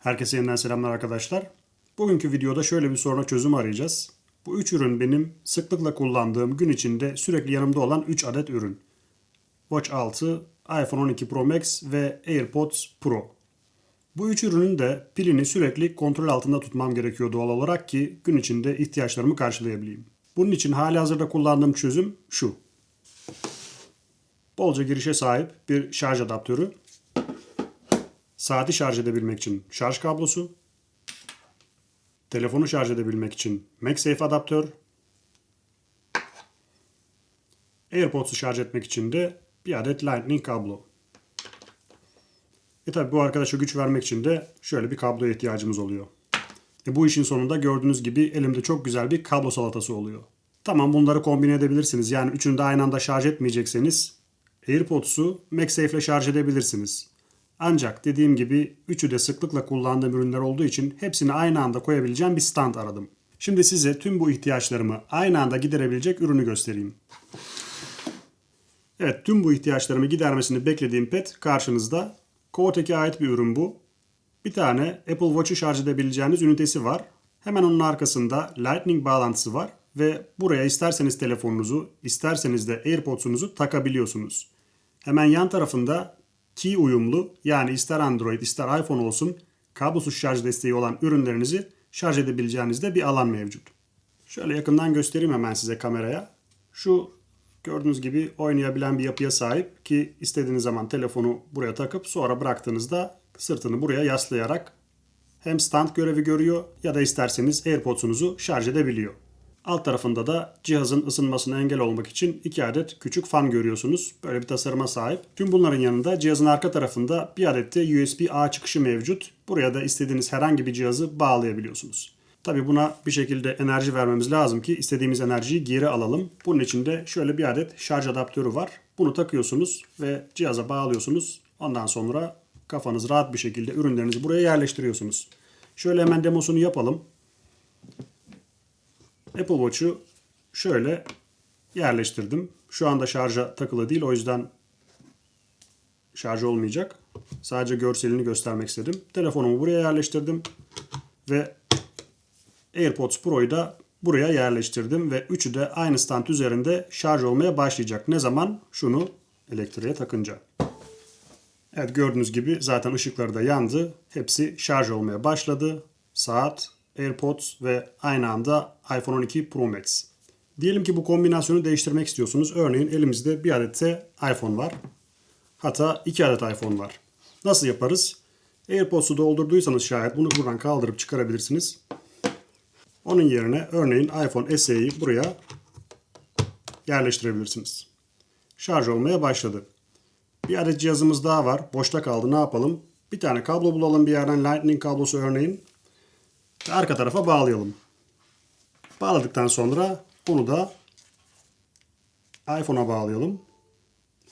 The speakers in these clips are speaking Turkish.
Herkese yeniden selamlar arkadaşlar. Bugünkü videoda şöyle bir soruna çözüm arayacağız. Bu üç ürün benim sıklıkla kullandığım gün içinde sürekli yanımda olan 3 adet ürün. Watch 6, iPhone 12 Pro Max ve AirPods Pro. Bu üç ürünün de pilini sürekli kontrol altında tutmam gerekiyor doğal olarak ki gün içinde ihtiyaçlarımı karşılayabileyim. Bunun için hali hazırda kullandığım çözüm şu. Bolca girişe sahip bir şarj adaptörü, saati şarj edebilmek için şarj kablosu, telefonu şarj edebilmek için MagSafe adaptör, AirPods'u şarj etmek için de bir adet Lightning kablo. E tabi bu arkadaşa güç vermek için de şöyle bir kabloya ihtiyacımız oluyor. E bu işin sonunda gördüğünüz gibi elimde çok güzel bir kablo salatası oluyor. Tamam bunları kombine edebilirsiniz. Yani üçünü de aynı anda şarj etmeyecekseniz AirPods'u MagSafe ile şarj edebilirsiniz. Ancak dediğim gibi üçü de sıklıkla kullandığım ürünler olduğu için hepsini aynı anda koyabileceğim bir stand aradım. Şimdi size tüm bu ihtiyaçlarımı aynı anda giderebilecek ürünü göstereyim. Evet tüm bu ihtiyaçlarımı gidermesini beklediğim pet karşınızda. Kovatek'e ait bir ürün bu. Bir tane Apple Watch'u şarj edebileceğiniz ünitesi var. Hemen onun arkasında Lightning bağlantısı var ve buraya isterseniz telefonunuzu, isterseniz de AirPods'unuzu takabiliyorsunuz. Hemen yan tarafında Key uyumlu yani ister Android ister iPhone olsun kablosuz şarj desteği olan ürünlerinizi şarj edebileceğiniz de bir alan mevcut. Şöyle yakından göstereyim hemen size kameraya. Şu gördüğünüz gibi oynayabilen bir yapıya sahip ki istediğiniz zaman telefonu buraya takıp sonra bıraktığınızda sırtını buraya yaslayarak hem stand görevi görüyor ya da isterseniz AirPods'unuzu şarj edebiliyor. Alt tarafında da cihazın ısınmasına engel olmak için iki adet küçük fan görüyorsunuz. Böyle bir tasarıma sahip. Tüm bunların yanında cihazın arka tarafında bir adet de USB-A çıkışı mevcut. Buraya da istediğiniz herhangi bir cihazı bağlayabiliyorsunuz. Tabi buna bir şekilde enerji vermemiz lazım ki istediğimiz enerjiyi geri alalım. Bunun için de şöyle bir adet şarj adaptörü var. Bunu takıyorsunuz ve cihaza bağlıyorsunuz. Ondan sonra kafanız rahat bir şekilde ürünlerinizi buraya yerleştiriyorsunuz. Şöyle hemen demosunu yapalım. Apple Watch'u şöyle yerleştirdim. Şu anda şarja takılı değil o yüzden şarj olmayacak. Sadece görselini göstermek istedim. Telefonumu buraya yerleştirdim ve AirPods Pro'yu da buraya yerleştirdim ve üçü de aynı stand üzerinde şarj olmaya başlayacak. Ne zaman? Şunu elektriğe takınca. Evet gördüğünüz gibi zaten ışıkları da yandı. Hepsi şarj olmaya başladı. Saat, AirPods ve aynı anda iPhone 12 Pro Max. Diyelim ki bu kombinasyonu değiştirmek istiyorsunuz. Örneğin elimizde bir adet de iPhone var. Hatta iki adet iPhone var. Nasıl yaparız? AirPods'u doldurduysanız şayet bunu buradan kaldırıp çıkarabilirsiniz. Onun yerine örneğin iPhone SE'yi buraya yerleştirebilirsiniz. Şarj olmaya başladı. Bir adet cihazımız daha var. Boşta kaldı. Ne yapalım? Bir tane kablo bulalım bir yerden. Lightning kablosu örneğin. Arka tarafa bağlayalım. Bağladıktan sonra bunu da iPhone'a bağlayalım.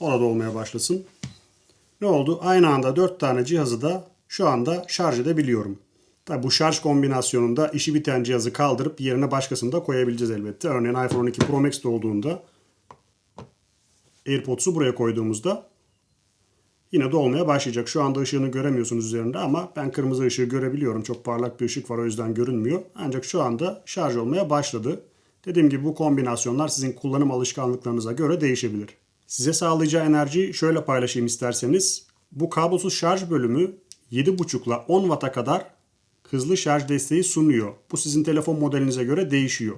Orada olmaya başlasın. Ne oldu? Aynı anda 4 tane cihazı da şu anda şarj edebiliyorum. Tabi bu şarj kombinasyonunda işi biten cihazı kaldırıp yerine başkasını da koyabileceğiz elbette. Örneğin iPhone 12 Pro Max olduğunda AirPods'u buraya koyduğumuzda yine dolmaya başlayacak. Şu anda ışığını göremiyorsunuz üzerinde ama ben kırmızı ışığı görebiliyorum. Çok parlak bir ışık var o yüzden görünmüyor. Ancak şu anda şarj olmaya başladı. Dediğim gibi bu kombinasyonlar sizin kullanım alışkanlıklarınıza göre değişebilir. Size sağlayacağı enerjiyi şöyle paylaşayım isterseniz. Bu kablosuz şarj bölümü 7.5 ile 10 Watt'a kadar hızlı şarj desteği sunuyor. Bu sizin telefon modelinize göre değişiyor.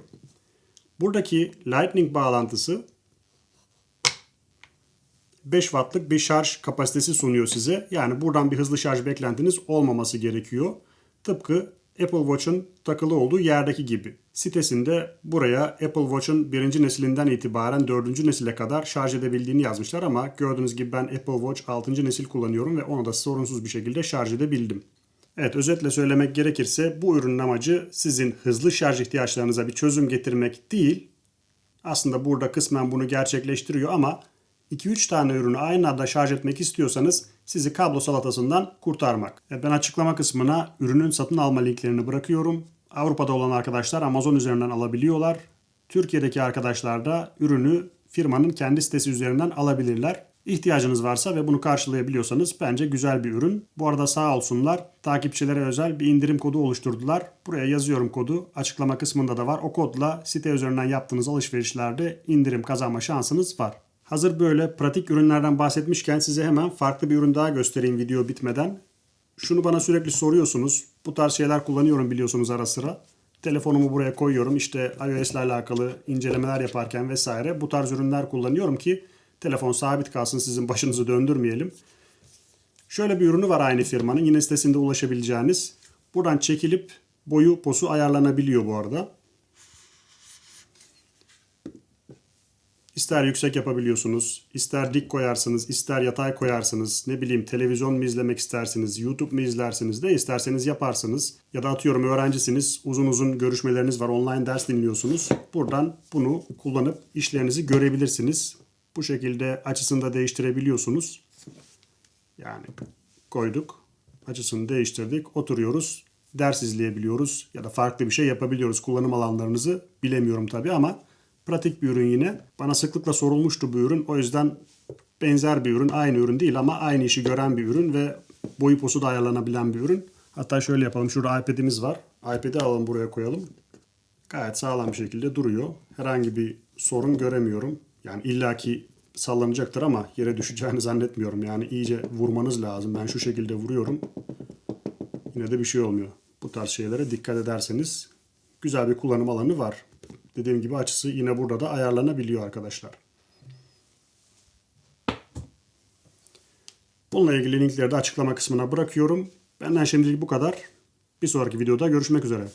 Buradaki Lightning bağlantısı 5 wattlık bir şarj kapasitesi sunuyor size. Yani buradan bir hızlı şarj beklentiniz olmaması gerekiyor. Tıpkı Apple Watch'un takılı olduğu yerdeki gibi. Sitesinde buraya Apple Watch'un birinci nesilinden itibaren dördüncü nesile kadar şarj edebildiğini yazmışlar ama gördüğünüz gibi ben Apple Watch 6. nesil kullanıyorum ve onu da sorunsuz bir şekilde şarj edebildim. Evet özetle söylemek gerekirse bu ürünün amacı sizin hızlı şarj ihtiyaçlarınıza bir çözüm getirmek değil. Aslında burada kısmen bunu gerçekleştiriyor ama 2-3 tane ürünü aynı anda şarj etmek istiyorsanız sizi kablo salatasından kurtarmak. Evet, ben açıklama kısmına ürünün satın alma linklerini bırakıyorum. Avrupa'da olan arkadaşlar Amazon üzerinden alabiliyorlar. Türkiye'deki arkadaşlar da ürünü firmanın kendi sitesi üzerinden alabilirler. ihtiyacınız varsa ve bunu karşılayabiliyorsanız bence güzel bir ürün. Bu arada sağ olsunlar takipçilere özel bir indirim kodu oluşturdular. Buraya yazıyorum kodu. Açıklama kısmında da var. O kodla site üzerinden yaptığınız alışverişlerde indirim kazanma şansınız var. Hazır böyle pratik ürünlerden bahsetmişken size hemen farklı bir ürün daha göstereyim video bitmeden. Şunu bana sürekli soruyorsunuz. Bu tarz şeyler kullanıyorum biliyorsunuz ara sıra. Telefonumu buraya koyuyorum. İşte iOS ile alakalı incelemeler yaparken vesaire bu tarz ürünler kullanıyorum ki telefon sabit kalsın sizin başınızı döndürmeyelim. Şöyle bir ürünü var aynı firmanın. Yine sitesinde ulaşabileceğiniz. Buradan çekilip boyu posu ayarlanabiliyor bu arada. İster yüksek yapabiliyorsunuz, ister dik koyarsınız, ister yatay koyarsınız, ne bileyim televizyon mu izlemek istersiniz, YouTube mu izlersiniz, ne isterseniz yaparsınız. Ya da atıyorum öğrencisiniz, uzun uzun görüşmeleriniz var, online ders dinliyorsunuz. Buradan bunu kullanıp işlerinizi görebilirsiniz. Bu şekilde açısını da değiştirebiliyorsunuz. Yani koyduk, açısını değiştirdik, oturuyoruz, ders izleyebiliyoruz ya da farklı bir şey yapabiliyoruz. Kullanım alanlarınızı bilemiyorum tabii ama pratik bir ürün yine. Bana sıklıkla sorulmuştu bu ürün. O yüzden benzer bir ürün, aynı ürün değil ama aynı işi gören bir ürün ve boyu posu da ayarlanabilen bir ürün. Hatta şöyle yapalım. Şurada iPad'imiz var. iPad'i alalım buraya koyalım. Gayet sağlam bir şekilde duruyor. Herhangi bir sorun göremiyorum. Yani illaki sallanacaktır ama yere düşeceğini zannetmiyorum. Yani iyice vurmanız lazım. Ben şu şekilde vuruyorum. Yine de bir şey olmuyor. Bu tarz şeylere dikkat ederseniz güzel bir kullanım alanı var. Dediğim gibi açısı yine burada da ayarlanabiliyor arkadaşlar. Bununla ilgili linkleri de açıklama kısmına bırakıyorum. Benden şimdilik bu kadar. Bir sonraki videoda görüşmek üzere.